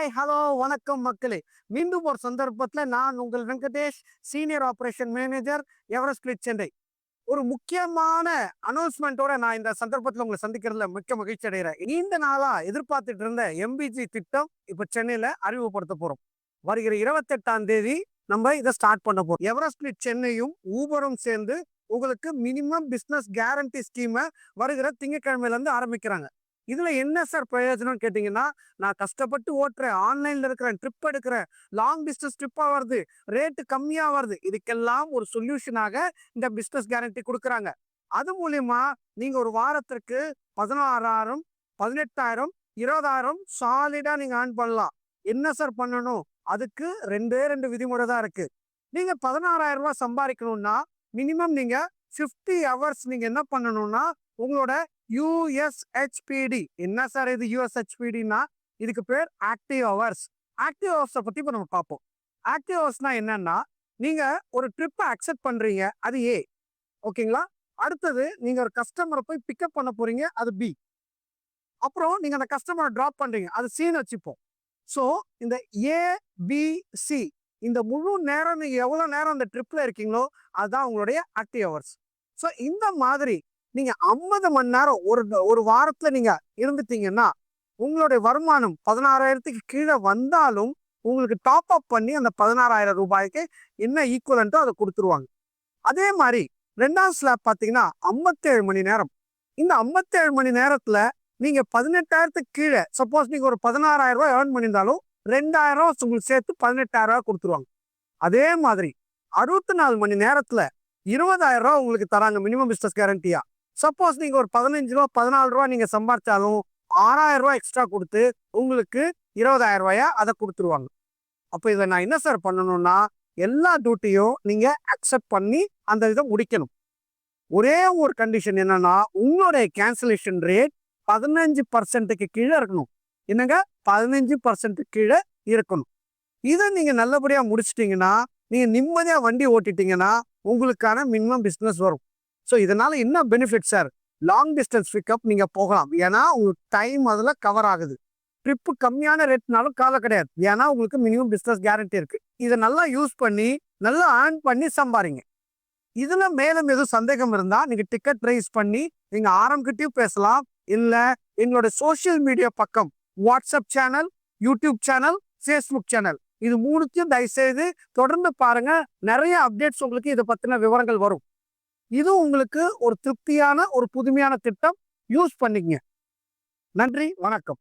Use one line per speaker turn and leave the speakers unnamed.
Hi hello வணக்கம் மக்களே. மீண்டும் ஒரு சந்தர்ப்பத்தில் நான் உங்கள் Venkatesh senior operation manager Everest கிளிட் Chennai ஒரு முக்கியமான அனௌன்ஸ்மெண்ட்டோட நான் இந்த சந்தர்ப்பத்தில் உங்களை சந்திக்கிறதுல மிக்க மகிழ்ச்சி அடைகிறேன். நீண்ட நாளா எதிர்பார்த்துட்டு இருந்த எம்பிஜி திட்டம் இப்போ சென்னையில் அறிமுகப்படுத்த போறோம். வருகிற இருபத்தெட்டாம் தேதி நம்ம இதை ஸ்டார்ட் பண்ண போகிறோம் எவரெஸ்ட் கிளிட் சென்னையும் ஊபரும் சேர்ந்து உங்களுக்கு மினிமம் பிஸ்னஸ் கேரண்டி ஸ்கீமை வருகிற திங்கட்கிழமையிலேருந்து ஆரம்பிக்கிறாங்க. இதுல என்ன சார் பிரயோஜனம்னு கேட்டீங்கன்னா நான் கஷ்டப்பட்டு ஓட்டுறேன் ஆன்லைன்ல இருக்கிறேன் ட்ரிப் எடுக்கிறேன் லாங் டிஸ்டன்ஸ் ட்ரிப்பாக வருது ரேட்டு கம்மியா வருது இதுக்கெல்லாம் ஒரு சொல்யூஷனாக இந்த பிஸ்னஸ் கேரண்டி கொடுக்குறாங்க. அது மூலியமா நீங்க ஒரு வாரத்திற்கு பதினாறாயிரம் பதினெட்டாயிரம் இருபதாயிரம் சாலிடா நீங்க ஏர்ன் பண்ணலாம். என்ன சார் பண்ணணும்? அதுக்கு ரெண்டே ரெண்டு விதிமுறை தான் இருக்கு. நீங்க பதினாறாயிரம் ரூபாய் சம்பாதிக்கணும்னா மினிமம் நீங்க ஃபிஃப்டி ஹவர்ஸ் நீங்க என்ன பண்ணணும்னா உங்களோட யூஎஸ்ஹெச்பிடி என்ன சார் இது யூஎஸ்ஹெச்பிடினா இதுக்கு பேர் ஆக்டிவ் ஹவர்ஸ் ஆக்டிவ் ஹவர்ஸை பற்றி இப்போ நம்ம பார்ப்போம். ஆக்டிவ் ஹவர்ஸ்னால் என்னன்னா நீங்கள் ஒரு ட்ரிப்பை அக்செப்ட் பண்ணுறீங்க அது ஏ ஓகேங்களா? அடுத்தது நீங்கள் ஒரு கஸ்டமரை போய் பிக்கப் பண்ண போகிறீங்க அது பி அப்புறம் நீங்கள் அந்த கஸ்டமரை ட்ராப் பண்ணுறீங்க அது சின்னு வச்சுப்போம். ஸோ இந்த ஏ பி சி இந்த முழு நேரம் நீங்கள் எவ்வளோ நேரம் அந்த ட்ரிப்பில் இருக்கீங்களோ அதுதான் உங்களுடைய ஆக்டிவ் ஹவர்ஸ் ஸோ இந்த மாதிரி நீங்க ஐம்பது மணி நேரம் ஒரு ஒரு வாரத்துல நீங்க இருந்துட்டீங்கன்னா உங்களுடைய வருமானம் பதினாறாயிரத்துக்கு கீழே வந்தாலும் உங்களுக்கு டாப் அப் பண்ணி அந்த பதினாறாயிரம் ரூபாய்க்கு என்ன ஈக்குவலன்ட்டோ அதை கொடுத்துருவாங்க. அதே மாதிரி ரெண்டாவது ஸ்லாப் பார்த்தீங்கன்னா ஐம்பத்தேழு மணி நேரம். இந்த ஐம்பத்தேழு மணி நேரத்துல நீங்க பதினெட்டாயிரத்துக்கு கீழே சப்போஸ் நீங்க ஒரு பதினாறாயிரம் ரூபாய் ஏர்ன் பண்ணியிருந்தாலும் ரெண்டாயிரம் ரூபாய் உங்களுக்கு சேர்த்து பதினெட்டாயிரம் ரூபாய் கொடுத்துருவாங்க. அதே மாதிரி அறுபத்தி நாலு மணி நேரத்துல இருபதாயிரம் ரூபாய் உங்களுக்கு தராங்க மினிமம் பிஸ்னஸ் கேரண்டியா சப்போஸ் நீங்க ஒரு பதினஞ்சு ரூபா பதினாலு ரூபா நீங்க சம்பாதிச்சாலும் ஆறாயிரம் ரூபாய் எக்ஸ்ட்ரா கொடுத்து உங்களுக்கு இருபதாயிரம் ரூபாயா அதை கொடுத்துருவாங்க. அப்போ இதை நான் என்ன சார் பண்ணணும்னா எல்லா டியூட்டியும் நீங்க அக்செப்ட் பண்ணி அந்த இதை முடிக்கணும். ஒரே ஒரு கண்டிஷன் என்னன்னா உங்களுடைய கேன்சலேஷன் ரேட் பதினஞ்சு பர்சன்ட்டுக்கு கீழே இருக்கணும். என்னங்க? பதினஞ்சு பர்சன்ட்டுக்கு கீழே இருக்கணும். இதை நீங்க நல்லபடியா முடிச்சிட்டீங்கன்னா நீங்க நிம்மதியா வண்டி ஓட்டிட்டீங்கன்னா உங்களுக்கான மினிமம் பிஸ்னஸ் வரும். ஸோ இதனால என்ன benefit sir long distance pickup நீங்க போகலாம். ஏன்னா உங்களுக்கு டைம் அதில் கவர் ஆகுது. ட்ரிப்பு கம்மியான ரேட்னாலும் கவலை கிடையாது. ஏன்னா உங்களுக்கு மினிமம் பிஸ்னஸ் கேரண்டி இருக்கு. இதை நல்லா யூஸ் பண்ணி நல்லா ஏர்ன் பண்ணி சம்பாரிங்க. இதுல மேலும் எதுவும் சந்தேகம் இருந்தா நீங்க டிக்கெட் ரைஸ் பண்ணி நீங்க ஆரம்பிக்கிட்டையும் பேசலாம். இல்ல எங்களோட சோசியல் மீடியா பக்கம் WhatsApp channel YouTube channel Facebook channel இது மூணுத்தையும் தயவுசெய்து தொடர்ந்து பாருங்க. நிறைய அப்டேட்ஸ் உங்களுக்கு இதை பத்தின விவரங்கள் வரும். இது உங்களுக்கு ஒரு திருப்தியான ஒரு புதுமையான திட்டம். யூஸ் பண்ணிக்கங்க. நன்றி வணக்கம்.